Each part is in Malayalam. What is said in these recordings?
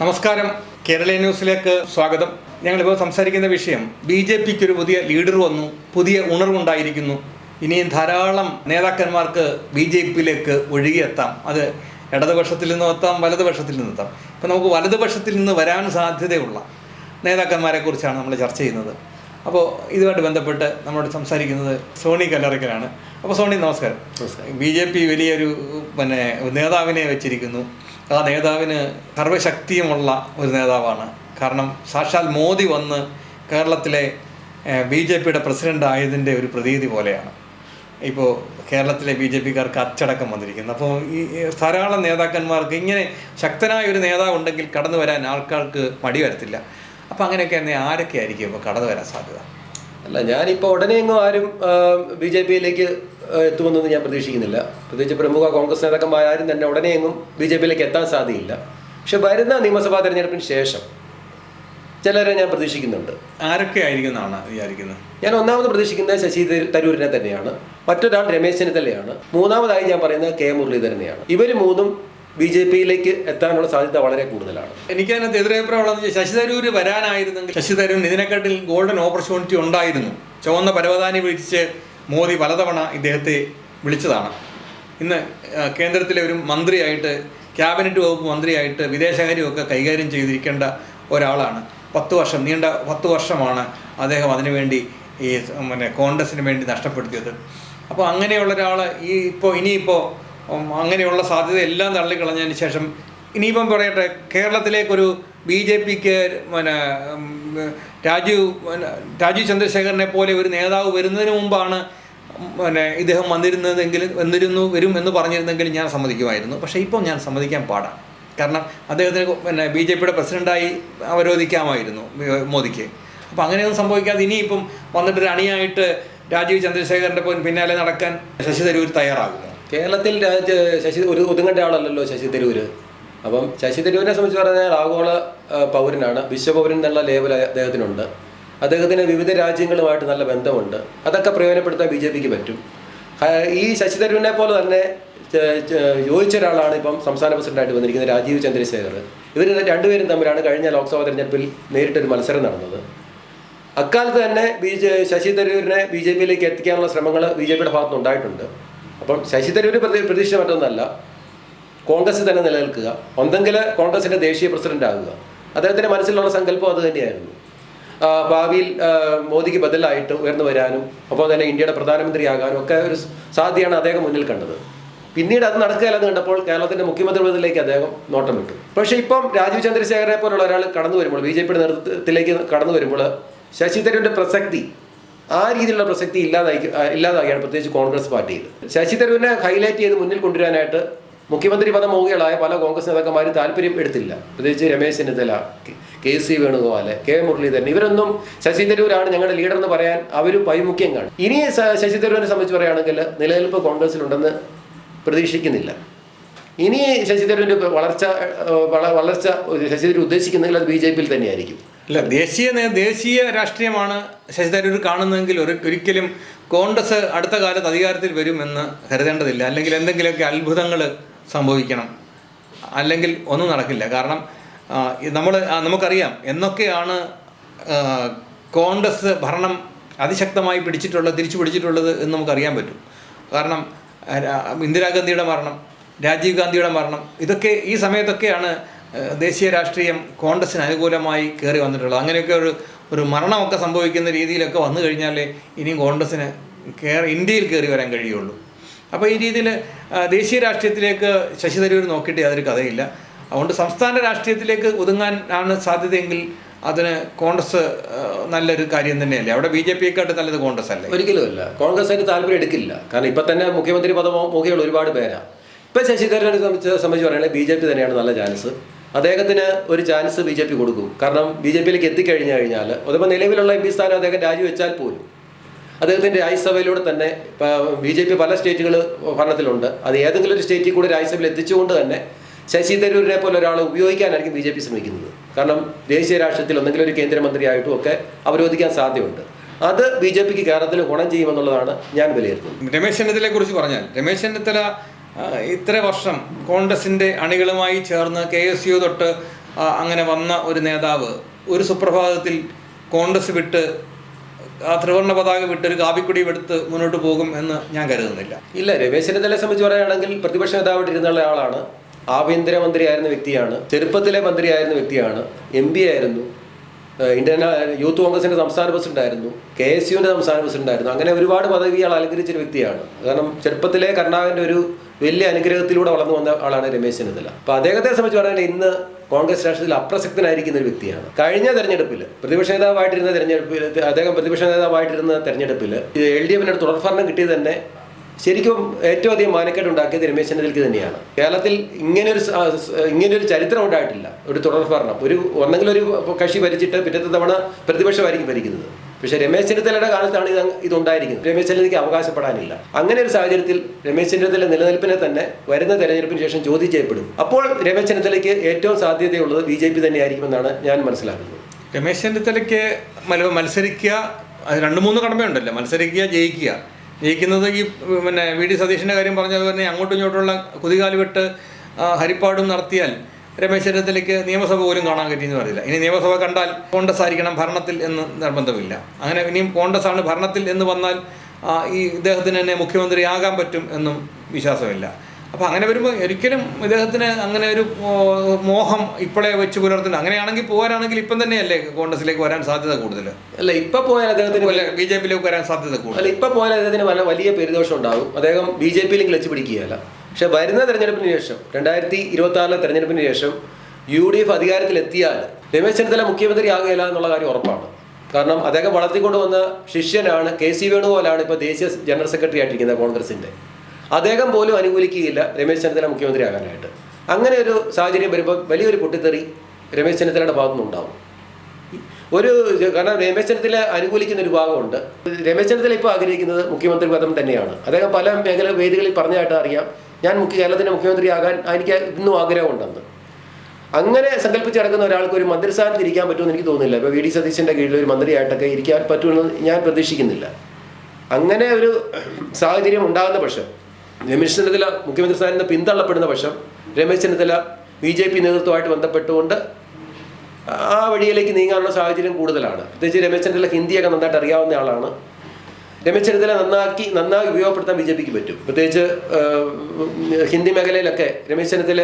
നമസ്കാരം. കേരള ന്യൂസിലേക്ക് സ്വാഗതം. ഞങ്ങൾ ഇപ്പോൾ സംസാരിക്കുന്ന വിഷയം ബി ജെ പിക്ക് ഒരു പുതിയ ലീഡർ വന്നു പുതിയ ഉണർവുണ്ടായിരിക്കുന്നു. ഇനിയും ധാരാളം നേതാക്കന്മാർക്ക് ബി ജെ പിയിലേക്ക് ഒഴുകിയെത്താം. അത് ഇടതുപക്ഷത്തിൽ നിന്നും എത്താം വലതുപക്ഷത്തിൽ നിന്നും എത്താം. ഇപ്പം നമുക്ക് വലതുപക്ഷത്തിൽ നിന്ന് വരാൻ സാധ്യതയുള്ള നേതാക്കന്മാരെ കുറിച്ചാണ് നമ്മൾ ചർച്ച ചെയ്യുന്നത്. അപ്പോൾ ഇതുമായിട്ട് ബന്ധപ്പെട്ട് നമ്മളോട് സംസാരിക്കുന്നത് സോണി കല്ലറയ്ക്കലാണ്. അപ്പോൾ സോണി നമസ്കാരം. ബി ജെ പി വലിയൊരു പിന്നെ നേതാവിനെ വെച്ചിരിക്കുന്നു. ആ നേതാവിന് സർവശക്തിയുമുള്ള ഒരു നേതാവാണ്. കാരണം സാക്ഷാൽ മോദി വന്ന് കേരളത്തിലെ ബി ജെ പിയുടെ പ്രസിഡന്റ് ആയതിന്റെ ഒരു പ്രതീതി പോലെയാണ്. ഇപ്പോൾ കേരളത്തിലെ ബി ജെ പിക്കാർക്ക് അച്ചടക്കം വന്നിരിക്കുന്നു. അപ്പോൾ ഈ ധാരാളം നേതാക്കന്മാർക്ക് ഇങ്ങനെ ശക്തനായ ഒരു നേതാവ് ഉണ്ടെങ്കിൽ കടന്നു വരാൻ ആൾക്കാർക്ക് മടി വരത്തില്ല. അപ്പോൾ അങ്ങനെയൊക്കെ തന്നെ ആരൊക്കെ ആയിരിക്കും ഇപ്പോൾ കടന്നു വരാൻ സാധ്യത? അല്ല ഞാനിപ്പോൾ ഉടനെ എങ്ങും ആരും ബി ജെ പിയിലേക്ക് എത്തുമെന്നൊന്നും ഞാൻ പ്രതീക്ഷിക്കുന്നില്ല. പ്രത്യേകിച്ച് പ്രമുഖ കോൺഗ്രസ് നേതാക്കന്മാരും തന്നെ ഉടനെ എങ്ങും ബി ജെ പിയിലേക്ക് എത്താൻ സാധ്യതയില്ല. പക്ഷെ വരുന്ന നിയമസഭാ തെരഞ്ഞെടുപ്പിന് ശേഷം ചിലരെ ഞാൻ പ്രതീക്ഷിക്കുന്നുണ്ട്. ആരൊക്കെ ആയിരിക്കും എന്നാണ് വിചാരിക്കുന്നത്? ഞാൻ ഒന്നാമത് പ്രതീക്ഷിക്കുന്നത് ശശി തരൂരിനെ തന്നെയാണ്. മറ്റൊരാൾ രമേശ് ചെന്നിത്തലയാണ് മൂന്നാമതായി ഞാൻ പറയുന്നത് കെ. മുരളീധരനെയാണ്. ഇവർ മൂന്നും ബി ജെ പിയിലേക്ക് എത്താനുള്ള സാധ്യത വളരെ കൂടുതലാണ്. എനിക്ക് അതിനകത്ത് എതിരഭിപ്രായമുള്ളത് ശശി തരൂർ വരാനായിരുന്നെങ്കിൽ ശശി തരൂരിന് ഇതിനെക്കാട്ടിൽ ഗോൾഡൻ ഓപ്പർച്യൂണിറ്റി ഉണ്ടായിരുന്നു. ചുവന്ന പരവതാനി വിളിച്ച് മോദി പലതവണ ഇദ്ദേഹത്തെ വിളിച്ചതാണ്. ഇന്ന് കേന്ദ്രത്തിലെ ഒരു മന്ത്രിയായിട്ട് ക്യാബിനറ്റ് വകുപ്പ് മന്ത്രിയായിട്ട് വിദേശകാര്യമൊക്കെ കൈകാര്യം ചെയ്തിരിക്കേണ്ട ഒരാളാണ്. പത്ത് വർഷം നീണ്ട പത്ത് വർഷമാണ് അദ്ദേഹം അതിനുവേണ്ടി ഈ പിന്നെ കോൺഗ്രസിന് വേണ്ടി നഷ്ടപ്പെടുത്തിയത്. അപ്പോൾ അങ്ങനെയുള്ള ഒരാൾ ഈ ഇപ്പോൾ ഇനിയിപ്പോൾ അങ്ങനെയുള്ള സാധ്യത എല്ലാം തള്ളിക്കളഞ്ഞതിന് ശേഷം ഇനിയിപ്പം പറയട്ടെ കേരളത്തിലേക്കൊരു ബി ജെ പിക്ക് പിന്നെ രാജീവ് രാജീവ് ചന്ദ്രശേഖരനെ പോലെ ഒരു നേതാവ് വരുന്നതിന് മുമ്പാണ് പിന്നെ ഇദ്ദേഹം വന്നിരുന്നതെങ്കിൽ വന്നിരുന്നു വരും എന്ന് പറഞ്ഞിരുന്നെങ്കിൽ ഞാൻ സമ്മതിക്കുമായിരുന്നു. പക്ഷേ ഇപ്പോൾ ഞാൻ സമ്മതിക്കാൻ പാടാണ്. കാരണം അദ്ദേഹത്തിന് പിന്നെ ബി ജെ പിയുടെ പ്രസിഡന്റായി അവരോധിക്കാമായിരുന്നു മോദിക്ക്. അപ്പം അങ്ങനെയൊന്നും സംഭവിക്കാതെ ഇനിയിപ്പം വന്നിട്ട് ഒരു അണിയായിട്ട് രാജീവ് ചന്ദ്രശേഖരന്റെ പിന്നാലെ നടക്കാൻ ശശി തരൂർ തയ്യാറാകുന്നു കേരളത്തിൽ രാജ ശശി ഒരു ഒതുങ്ങേണ്ട ആളല്ലല്ലോ ശശി തരൂര്. അപ്പം ശശി തരൂരിനെ സംബന്ധിച്ച് പറഞ്ഞാൽ ആഗോള പൗരനാണ്. വിശ്വപൗരൻ എന്നുള്ള ലേബൽ അദ്ദേഹത്തിനുണ്ട്. അദ്ദേഹത്തിന് വിവിധ രാജ്യങ്ങളുമായിട്ട് നല്ല ബന്ധമുണ്ട്. അതൊക്കെ പ്രയോജനപ്പെടുത്താൻ ബി ജെ പിക്ക് പറ്റും. ഈ ശശി തരൂരിനെ പോലെ തന്നെ യോജിച്ച ഒരാളാണ് ഇപ്പം സംസ്ഥാന പ്രസിഡന്റായിട്ട് വന്നിരിക്കുന്നത് രാജീവ് ചന്ദ്രശേഖർ. ഇവർ രണ്ടുപേരും തമ്മിലാണ് കഴിഞ്ഞ ലോക്സഭാ തെരഞ്ഞെടുപ്പിൽ നേരിട്ടൊരു മത്സരം നടന്നത്. അക്കാലത്ത് തന്നെ ബി ജെ ശശി തരൂരിനെ ബി ജെ പിയിലേക്ക് എത്തിക്കാനുള്ള ശ്രമങ്ങൾ ബി ജെ പിയുടെ ഭാഗത്തുനിന്ന് ഉണ്ടായിട്ടുണ്ട് അപ്പം ശശി തരൂർ പ്രതി പ്രതീക്ഷ മറ്റൊന്നല്ല. കോൺഗ്രസ് തന്നെ നിലനിൽക്കുക. ഒന്നെങ്കിൽ കോൺഗ്രസിന്റെ ദേശീയ പ്രസിഡന്റ് ആകുക അദ്ദേഹത്തിന്റെ മനസ്സിലുള്ള സങ്കല്പം അത് തന്നെയായിരുന്നു. ഭാവിയിൽ മോദിക്ക് ബദലായിട്ട് ഉയർന്നു വരാനും ഒപ്പം തന്നെ ഇന്ത്യയുടെ പ്രധാനമന്ത്രിയാകാനും ഒക്കെ ഒരു സാധ്യതയാണ് അദ്ദേഹം മുന്നിൽ കണ്ടത്. പിന്നീട് അത് നടക്കുകയല്ലെന്ന് കണ്ടപ്പോൾ കേരളത്തിന്റെ മുഖ്യമന്ത്രി പദത്തിലേക്ക് അദ്ദേഹം നോട്ടം വിട്ടു പക്ഷേ ഇപ്പം രാജീവ് ചന്ദ്രശേഖരനെ പോലുള്ള ഒരാൾ കടന്നു വരുമ്പോൾ ബി ജെ പിയുടെ നേതൃത്വത്തിലേക്ക് കടന്നു വരുമ്പോൾ ശശി തരൂരിന്റെ പ്രസക്തി ആ രീതിയിലുള്ള പ്രസക്തി ഇല്ലാതായി ഇല്ലാതാകിയാണ് പ്രത്യേകിച്ച് കോൺഗ്രസ് പാർട്ടിയിൽ. ശശി തരൂരിനെ ഹൈലൈറ്റ് ചെയ്ത് മുന്നിൽ കൊണ്ടുവരാനായിട്ട് മുഖ്യമന്ത്രി പദം മോഹികളായ പല കോൺഗ്രസ് നേതാക്കന്മാരും താല്പര്യം എടുത്തില്ല. പ്രത്യേകിച്ച് Ramesh Chennithala K- C Venugopal K Muraleedharan ഇവരൊന്നും ശശി തരൂരാണ് ഞങ്ങളുടെ ലീഡർ എന്ന് പറയാൻ അവരും പൈമുഖ്യം കാണും. ഇനി ശശി തരൂരിനെ സംബന്ധിച്ച് പറയുകയാണെങ്കിൽ നിലനിൽപ്പ് കോൺഗ്രസിലുണ്ടെന്ന് പ്രതീക്ഷിക്കുന്നില്ല. ഇനി ശശി തരൂരിന്റെ വളർച്ച വളർച്ച ശശി തരൂർ ഉദ്ദേശിക്കുന്നെങ്കിൽ അത് ബി ജെ പിയിൽ തന്നെയായിരിക്കും. അല്ല ദേശീയ ദേശീയ രാഷ്ട്രീയമാണ് ശശി തരൂർ കാണുന്നതെങ്കിൽ ഒരു ഒരിക്കലും കോൺഗ്രസ് അടുത്ത കാലത്ത് അധികാരത്തിൽ വരുമെന്ന് കരുതേണ്ടതില്ല. അല്ലെങ്കിൽ എന്തെങ്കിലുമൊക്കെ അത്ഭുതങ്ങൾ സംഭവിക്കണം. അല്ലെങ്കിൽ ഒന്നും നടക്കില്ല. കാരണം നമ്മൾ നമുക്കറിയാം എന്നൊക്കെയാണ് കോൺഗ്രസ് ഭരണം അതിശക്തമായി പിടിച്ചിട്ടുള്ളത് തിരിച്ചു പിടിച്ചിട്ടുള്ളത് എന്ന് നമുക്കറിയാൻ പറ്റും. കാരണം ഇന്ദിരാഗാന്ധിയുടെ മരണം രാജീവ് ഗാന്ധിയുടെ മരണം ഇതൊക്കെ ഈ സമയത്തൊക്കെയാണ് ദേശീയ രാഷ്ട്രീയം കോൺഗ്രസിന് അനുകൂലമായി കയറി വന്നിട്ടുള്ളത്. അങ്ങനെയൊക്കെ ഒരു ഒരു മരണമൊക്കെ സംഭവിക്കുന്ന രീതിയിലൊക്കെ വന്നു കഴിഞ്ഞാലേ ഇനിയും കോൺഗ്രസ്സിന് കയറി ഇന്ത്യയിൽ കയറി വരാൻ കഴിയുള്ളൂ. അപ്പോൾ ഈ രീതിയിൽ ദേശീയ രാഷ്ട്രീയത്തിലേക്ക് ശശി തരൂർ നോക്കിയിട്ട് യാതൊരു കഥയില്ല. അതുകൊണ്ട് സംസ്ഥാന രാഷ്ട്രീയത്തിലേക്ക് ഒതുങ്ങാൻ ആണ് സാധ്യതയെങ്കിൽ അതിന് കോൺഗ്രസ് നല്ലൊരു കാര്യം തന്നെയല്ലേ? അവിടെ ബി ജെ പിയെക്കാട്ട് നല്ലത് കോൺഗ്രസ് അല്ലേ ഒരിക്കലും അല്ല. കോൺഗ്രസ് അതിന് താല്പര്യം എടുക്കില്ല. കാരണം ഇപ്പം തന്നെ മുഖ്യമന്ത്രി പദമോഹിയുള്ള ഒരുപാട് പേരാണ് ഇപ്പം ശശി തരൂരിനെ സംബന്ധിച്ച് സംബന്ധിച്ച് പറയുകയാണെങ്കിൽ ബി ജെ പി തന്നെയാണ് നല്ല ചാൻസ്. അദ്ദേഹത്തിന് ഒരു ചാൻസ് ബി ജെ പി കൊടുക്കും. കാരണം ബി ജെ പിയിലേക്ക് എത്തിക്കഴിഞ്ഞു കഴിഞ്ഞാൽ അതിപ്പോൾ നിലവിലുള്ള എം പി സ്ഥാനം അദ്ദേഹം രാജിവെച്ചാൽ പോലും. അദ്ദേഹത്തിന്റെ രാജ്യസഭയിലൂടെ തന്നെ ബി ജെ പി പല സ്റ്റേറ്റുകൾ ഭരണത്തിലുണ്ട്. അത് ഏതെങ്കിലും ഒരു സ്റ്റേറ്റിൽ കൂടെ രാജ്യസഭയിൽ എത്തിച്ചുകൊണ്ട് തന്നെ ശശി തരൂരിനെ പോലെ ഒരാളെ ഉപയോഗിക്കാനായിരിക്കും ബി ജെ പി ശ്രമിക്കുന്നത്. കാരണം ദേശീയ രാഷ്ട്രീയത്തിൽ എന്തെങ്കിലും ഒരു കേന്ദ്രമന്ത്രിയായിട്ടും ഒക്കെ അവരോധിക്കാൻ സാധ്യതയുണ്ട്. അത് ബി ജെ പിക്ക് കേരളത്തിൽ ഗുണം ചെയ്യുമെന്നുള്ളതാണ് ഞാൻ വിലയിരുത്തുന്നത്. രമേശ് ചെന്നിത്തലയെ കുറിച്ച് പറഞ്ഞാൽ രമേശ് ചെന്നിത്തല ഇത്ര വർഷം കോൺഗ്രസിന്റെ അണികളുമായി ചേർന്ന് കെ എസ് യു തൊട്ട് അങ്ങനെ വന്ന ഒരു നേതാവ് ഒരു സുപ്രഭാതത്തിൽ കോൺഗ്രസ് വിട്ട് ആ ത്രിവർണ പതാക വിട്ട് ഒരു കാപ്പിക്കുടി എടുത്ത് മുന്നോട്ട് പോകും എന്ന് ഞാൻ കരുതുന്നില്ല. ഇല്ല രമേശ് ചെന്നിത്തലയെ സംബന്ധിച്ച് പറയുകയാണെങ്കിൽ പ്രതിപക്ഷ നേതാവായിട്ടിരുന്നുള്ള ആളാണ്. ആഭ്യന്തരമന്ത്രിയായിരുന്ന വ്യക്തിയാണ്. ചെറുപ്പത്തിലെ മന്ത്രിയായിരുന്ന വ്യക്തിയാണ്. എം പി ആയിരുന്നു. ഇന്ത്യൻ യൂത്ത് കോൺഗ്രസിന്റെ സംസ്ഥാന പ്രസിഡന്റായിരുന്നു. കെ എസ് യുവിന്റെ സംസ്ഥാന പ്രസിഡന്റായിരുന്നു. അങ്ങനെ ഒരുപാട് പദവികൾ അലങ്കരിച്ചൊരു വ്യക്തിയാണ്. കാരണം ചെറുപ്പത്തിലെ കർണാകരന്റെ ഒരു വലിയ അനുഗ്രഹത്തിലൂടെ വളർന്നു വന്ന ആളാണ് രമേശ് ചെന്നിത്തല. അപ്പൊ അദ്ദേഹത്തെ സംബന്ധിച്ച് പറഞ്ഞാൽ ഇന്ന് കോൺഗ്രസ് രാഷ്ട്രീയത്തിൽ അപ്രസക്തനായിരിക്കുന്ന ഒരു വ്യക്തിയാണ്. കഴിഞ്ഞ തെരഞ്ഞെടുപ്പിൽ പ്രതിപക്ഷ നേതാവായിട്ടിരുന്ന തെരഞ്ഞെടുപ്പിൽ അദ്ദേഹം പ്രതിപക്ഷ നേതാവായിട്ടിരുന്ന തെരഞ്ഞെടുപ്പിൽ എൽ ഡി എഫിന് തുടർഭരണം കിട്ടിയത് തന്നെ ശരിക്കും ഏറ്റവും അധികം മാനക്കേട് ഉണ്ടാക്കിയത് രമേശ് ചെന്നിത്തലയ്ക്ക് തന്നെയാണ്. കേരളത്തിൽ ഇങ്ങനൊരു ഇങ്ങനൊരു ചരിത്രം ഉണ്ടായിട്ടില്ല. ഒരു തുടർഭരണം. ഒരു ഒന്നെങ്കിലും ഒരു കക്ഷി ഭരിച്ചിട്ട് പിറ്റത്തെ തവണ പ്രതിപക്ഷമായിരിക്കും ഭരിക്കുന്നത്. പക്ഷേ രമേശ് ചെന്നിത്തലയുടെ കാലത്താണ് ഇത് ഇതുണ്ടായിരിക്കുന്നത്. രമേശ് ചെന്നിത്തലയ്ക്ക് അവകാശപ്പെടാനില്ല. അങ്ങനെ ഒരു സാഹചര്യത്തിൽ രമേശ് ചെന്നിത്തല നിലനിൽപ്പിനെ തന്നെ വരുന്ന തെരഞ്ഞെടുപ്പിന് ശേഷം ചോദ്യം ചെയ്യപ്പെടും. അപ്പോൾ രമേശ് ചെന്നിത്തലയ്ക്ക് ഏറ്റവും സാധ്യതയുള്ളത് ബി ജെ പി തന്നെയായിരിക്കുമെന്നാണ് ഞാൻ മനസ്സിലാക്കുന്നത്. രമേശ് ചെന്നിത്തലയ്ക്ക് മത്സരിക്കുക രണ്ട് മൂന്ന് കടമയുണ്ടല്ലോ. മത്സരിക്കുക ജയിക്കുക. ജയിക്കുന്നത് ഈ പിന്നെ വി ഡി സതീഷിന്റെ കാര്യം പറഞ്ഞതുപോലെ അങ്ങോട്ടും ഇങ്ങോട്ടുള്ള കുതികാലുവിട്ട് ഹരിപ്പാടും നടത്തിയാൽ രമേശ് ചെന്നിത്തലയ്ക്ക് നിയമസഭ പോലും കാണാൻ പറ്റിയെന്ന് പറയില്ല. ഇനി നിയമസഭ കണ്ടാൽ കോൺഗ്രസ് ആയിരിക്കണം ഭരണത്തിൽ എന്ന് നിർബന്ധമില്ല. അങ്ങനെ ഇനിയും കോൺഗ്രസ് ആണ് ഭരണത്തിൽ എന്ന് വന്നാൽ ഈ ഇദ്ദേഹത്തിന് തന്നെ മുഖ്യമന്ത്രിയാകാൻ പറ്റും എന്നും വിശ്വാസമില്ല. അപ്പോൾ അങ്ങനെ വരുമ്പോൾ ഒരിക്കലും ഇദ്ദേഹത്തിന് അങ്ങനെ ഒരു മോഹം ഇപ്പോഴേ വെച്ച് പുലർത്തുന്നുണ്ട് അങ്ങനെയാണെങ്കിൽ പോകാനാണെങ്കിൽ ഇപ്പം തന്നെയല്ലേ കോൺഗ്രസിലേക്ക് വരാൻ സാധ്യത കൂടുതൽ അല്ല ഇപ്പൊ പോയാൽ അദ്ദേഹത്തിന് ബി ജെ പിയിലേക്ക് വരാൻ സാധ്യത കൂടുതൽ അല്ല ഇപ്പൊ പോയാൽ അദ്ദേഹത്തിന് വല്ല വലിയ പെരുദോഷം ഉണ്ടാകും. അദ്ദേഹം ബി ജെ പിയിലേക്ക് ക്ലച്ച് പിടിക്കുകയല്ല. പക്ഷെ വരുന്ന തെരഞ്ഞെടുപ്പിന് ശേഷം രണ്ടായിരത്തി ഇരുപത്തി ആറിലെ തെരഞ്ഞെടുപ്പിന് ശേഷം യു ഡി എഫ് അധികാരത്തിലെത്തിയാൽ രമേശ് ചെന്നിത്തല മുഖ്യമന്ത്രി ആകുകയില്ല എന്നുള്ള കാര്യം ഉറപ്പാണ്. കാരണം അദ്ദേഹം വളർത്തിക്കൊണ്ടുവന്ന ശിഷ്യനാണ് കെ സി വേണുഗോപാലാണ് ഇപ്പോൾ ദേശീയ ജനറൽ സെക്രട്ടറി ആയിട്ടിരിക്കുന്നത് കോൺഗ്രസിന്റെ അദ്ദേഹം പോലും അനുകൂലിക്കുകയില്ല രമേശ് ചെന്നിത്തല മുഖ്യമന്ത്രി ആകാനായിട്ട് അങ്ങനെ ഒരു സാഹചര്യം വരുമ്പോൾ വലിയൊരു പൊട്ടിത്തെറി രമേശ് ചെന്നിത്തലയുടെ ഭാഗത്തുനിന്നുണ്ടാവും ഒരു കാരണം രമേശ് ചെന്നിത്തല അനുകൂലിക്കുന്ന ഒരു ഭാഗമുണ്ട്. രമേശ് ചെന്നിത്തല ഇപ്പോൾ ആഗ്രഹിക്കുന്നത് മുഖ്യമന്ത്രി പദം തന്നെയാണ്. അദ്ദേഹം പല മേഖല വേദികളിൽ പറഞ്ഞതായിട്ട് അറിയാം. ഞാൻ മുഖ്യ കേരളത്തിന്റെ മുഖ്യമന്ത്രി ആകാൻ എനിക്ക് ഇന്നും ആഗ്രഹമുണ്ടെന്ന് അങ്ങനെ സങ്കല്പിച്ച് നടക്കുന്ന ഒരാൾക്ക് ഒരു മന്ത്രിസ്ഥാനത്ത് ഇരിക്കാൻ പറ്റുമെന്ന് എനിക്ക് തോന്നുന്നില്ല. ഇപ്പോൾ വി ഡി സതീശന്റെ കീഴിൽ ഒരു മന്ത്രിയായിട്ടൊക്കെ ഇരിക്കാൻ പറ്റുമെന്ന് ഞാൻ പ്രതീക്ഷിക്കുന്നില്ല. അങ്ങനെ ഒരു സാഹചര്യം ഉണ്ടാകുന്ന പക്ഷം രമേശ് ചെന്നിത്തല മുഖ്യമന്ത്രി സ്ഥാനത്ത് പിന്തള്ളപ്പെടുന്ന പക്ഷം Ramesh Chennithala B J P നേതൃത്വമായിട്ട് ബന്ധപ്പെട്ടുകൊണ്ട് ആ വഴിയിലേക്ക് നീങ്ങാനുള്ള സാഹചര്യം കൂടുതലാണ്. പ്രത്യേകിച്ച് രമേശ് ചെന്നിത്തല ഹിന്ദിയൊക്കെ നന്നായിട്ട് അറിയാവുന്ന ആളാണ്. രമേശ് നന്നാക്കി നന്നായി ഉപയോഗപ്പെടുത്താൻ ബി ജെ പിക്ക് പറ്റും. പ്രത്യേകിച്ച് ഹിന്ദി മേഖലയിലൊക്കെ രമേശ് ചെന്നിത്തല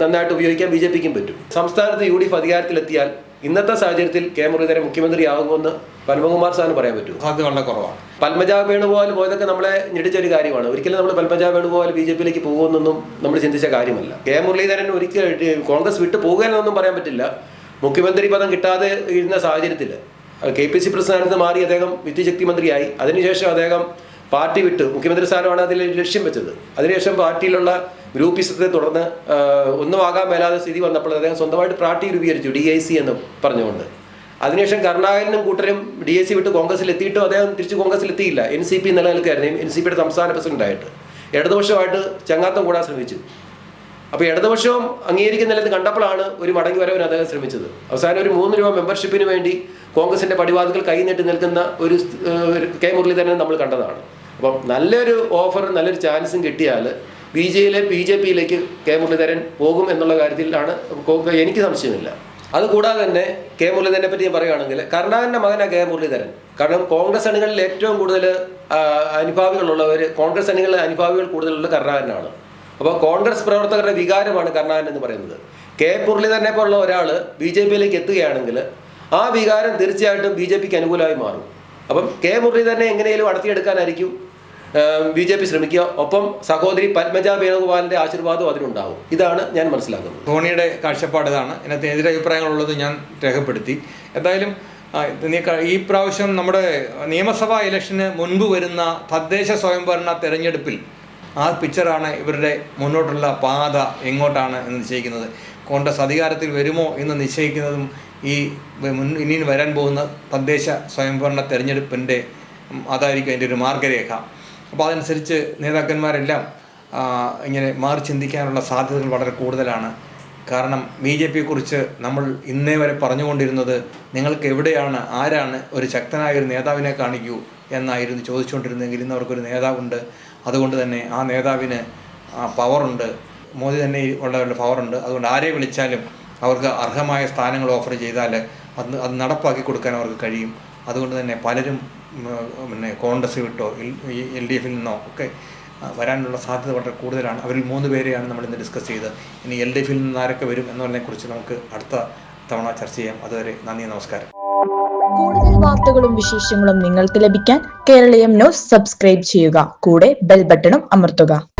നന്നായിട്ട് ഉപയോഗിക്കാൻ ബി ജെ പിക്കും പറ്റും. സംസ്ഥാനത്ത് യു ഡി എഫ് അധികാരത്തിലെത്തിയാൽ ഇന്നത്തെ സാഹചര്യത്തിൽ കെ മുരളീധരൻ മുഖ്യമന്ത്രിയാകുമെന്ന് പത്മകുമാർ സാറിന് പറയാൻ പറ്റും സാധ്യത വളരെ കുറവാണ്. പത്മജ വേണുഗോപാൽ പോയതൊക്കെ നമ്മളെ ഞെട്ടിച്ച ഒരു കാര്യമാണ്. ഒരിക്കലും നമ്മൾ പത്മജ വേണുഗോപാൽ ബി ജെ പിയിലേക്ക് പോകുമെന്നൊന്നും നമ്മൾ ചിന്തിച്ച കാര്യമല്ല. കെ മുരളീധരൻ ഒരിക്കൽ കോൺഗ്രസ് വിട്ടു പോകാനൊന്നും പറയാൻ പറ്റില്ല. മുഖ്യമന്ത്രി പദം കിട്ടാതെ ഇരുന്ന സാഹചര്യത്തിൽ കെ പി സി പ്രസിഡന്റ് മാറി അദ്ദേഹം വിദ്യുശക്തി മന്ത്രിയായി. അതിനുശേഷം അദ്ദേഹം പാർട്ടി വിട്ട്. മുഖ്യമന്ത്രി സ്ഥാനമാണ് അതിൽ ലക്ഷ്യം വെച്ചത്. അതിനുശേഷം പാർട്ടിയിലുള്ള ഗ്രൂപ്പിസത്തെ തുടർന്ന് ഒന്നും ആകാൻ മേലാതെ സ്ഥിതി വന്നപ്പോൾ അദ്ദേഹം സ്വന്തമായിട്ട് പാർട്ടി രൂപീകരിച്ചു ഡി ഐ സി എന്ന് പറഞ്ഞുകൊണ്ട്. അതിനുശേഷം കരുണാകരനും കൂട്ടരും ഡി എസ് സി വിട്ട് കോൺഗ്രസിൽ എത്തിയിട്ടും അദ്ദേഹം തിരിച്ച് കോൺഗ്രസിൽ എത്തിയില്ല എൻ സി പി നിലനിൽക്കായിരുന്നു എൻ സി പിയുടെ സംസ്ഥാന പ്രസിഡന്റായിട്ട്. ഇടതുപക്ഷമായിട്ട് ചങ്ങാത്തം കൂടാൻ ശ്രമിച്ചു. അപ്പോൾ ഇടതുപക്ഷവും അംഗീകരിക്കുന്ന നിലത്ത് കണ്ടപ്പോഴാണ് ഒരു മടങ്ങി വരവിന് അദ്ദേഹം ശ്രമിച്ചത്. അവസാനം ഒരു മൂന്ന് രൂപ മെമ്പർഷിപ്പിന് വേണ്ടി കോൺഗ്രസിന്റെ പടിവാതിൽ കൈനീട്ടി നിൽക്കുന്ന ഒരു കെ മുരളീധരനെ നമ്മൾ കണ്ടതാണ്. അപ്പം നല്ലൊരു ഓഫർ നല്ലൊരു ചാൻസും കിട്ടിയാൽ ബി ജെയിലെ ബി ജെ പിയിലേക്ക് കെ മുരളീധരൻ പോകും എന്നുള്ള കാര്യത്തിലാണ് എനിക്ക് സംശയമില്ല. അതുകൂടാതെ തന്നെ കെ മുരളീധരനെ പറ്റി ഞാൻ പറയുകയാണെങ്കിൽ കരുണാകരന്റെ മകനാണ് കെ മുരളീധരൻ. കാരണം കോൺഗ്രസ് അണികളിൽ ഏറ്റവും കൂടുതൽ അനുഭാവികളുള്ളവർ കോൺഗ്രസ് അണികളിലെ അനുഭാവികൾ കൂടുതലുള്ള കരുണാകരനാണ്. അപ്പോൾ കോൺഗ്രസ് പ്രവർത്തകരുടെ വികാരമാണ് കരുണാകരൻ എന്ന് പറയുന്നത്. കെ മുരളി തന്നെ പോലുള്ള ഒരാൾ ബി ജെ പിയിലേക്ക് എത്തുകയാണെങ്കിൽ ആ വികാരം തീർച്ചയായിട്ടും ബി ജെ പിക്ക് അനുകൂലമായി മാറും. അപ്പം കെ മുരളി തന്നെ എങ്ങനെയും അടത്തിയെടുക്കാനായിരിക്കും ബി ജെ പി ശ്രമിക്കുക. ഒപ്പം സഹോദരി പത്മജ വേണുഗോപാലിന്റെ ആശീർവാദവും അതിനുണ്ടാവും. ഇതാണ് ഞാൻ മനസ്സിലാക്കുന്നത്. ധോണിയുടെ കാഴ്ചപ്പാട് ഇതാണ്. ഇതിനകത്ത് എതിരഭിപ്രായങ്ങളുള്ളത് ഞാൻ രേഖപ്പെടുത്തി. എന്തായാലും ഈ പ്രാവശ്യം നമ്മുടെ നിയമസഭാ ഇലക്ഷന് മുൻപ് വരുന്ന തദ്ദേശ സ്വയംഭരണ തെരഞ്ഞെടുപ്പിൽ ആ പിക്ചറാണ് ഇവരുടെ മുന്നോട്ടുള്ള പാത എങ്ങോട്ടാണ് എന്ന് നിശ്ചയിക്കുന്നത്. കോൺഗ്രസ് അധികാരത്തിൽ വരുമോ എന്ന് നിശ്ചയിക്കുന്നതും ഈ മുൻ ഇനി വരാൻ പോകുന്ന തദ്ദേശ സ്വയംഭരണ തെരഞ്ഞെടുപ്പിന്റെ അതായിരിക്കും അതിന്റെ ഒരു മാർഗരേഖ. അപ്പോൾ അതനുസരിച്ച് നേതാക്കന്മാരെല്ലാം ഇങ്ങനെ മാറി ചിന്തിക്കാനുള്ള സാധ്യതകൾ വളരെ കൂടുതലാണ്. കാരണം ബി ജെ പിയെക്കുറിച്ച് നമ്മൾ ഇന്നേ വരെ പറഞ്ഞുകൊണ്ടിരുന്നത് നിങ്ങൾക്ക് എവിടെയാണ് ആരാണ് ഒരു ശക്തനായ ഒരു നേതാവിനെ കാണിക്കൂ എന്നായിരുന്നു ചോദിച്ചുകൊണ്ടിരുന്നെങ്കിൽ ഇന്ന് അവർക്കൊരു നേതാവുണ്ട്. അതുകൊണ്ട് തന്നെ ആ നേതാവിന് ആ പവറുണ്ട്. മോദി തന്നെ ഉള്ളവരുടെ പവറുണ്ട്. അതുകൊണ്ട് ആരെ വിളിച്ചാലും അവർക്ക് അർഹമായ സ്ഥാനങ്ങൾ ഓഫർ ചെയ്താൽ അത് അത് നടപ്പാക്കി കൊടുക്കാൻ അവർക്ക് കഴിയും. അതുകൊണ്ട് തന്നെ പലരും പിന്നെ കോൺഗ്രസ് വിട്ടോ എൽ ഡി എഫിൽ നിന്നോ ഒക്കെ വരാനുള്ള സാധ്യത വളരെ കൂടുതലാണ്. അവരിൽ മൂന്ന് പേരെയാണ് നമ്മൾ ഇന്ന് ഡിസ്കസ് ചെയ്ത് ഇനി എൽ ഡി എഫിൽ നിന്ന് ആരൊക്കെ വരും എന്നതിനെക്കുറിച്ച് നമുക്ക് അടുത്ത തവണ ചർച്ച ചെയ്യാം. അതുവരെ നന്ദി നമസ്കാരം. കൂടുതൽ വാർത്തകളും വിശേഷങ്ങളും നിങ്ങൾക്ക് ലഭിക്കാൻ കേരളീയം ന്യൂസ് സബ്സ്ക്രൈബ് ചെയ്യുക. കൂടെ ബെൽ ബട്ടണും അമർത്തുക.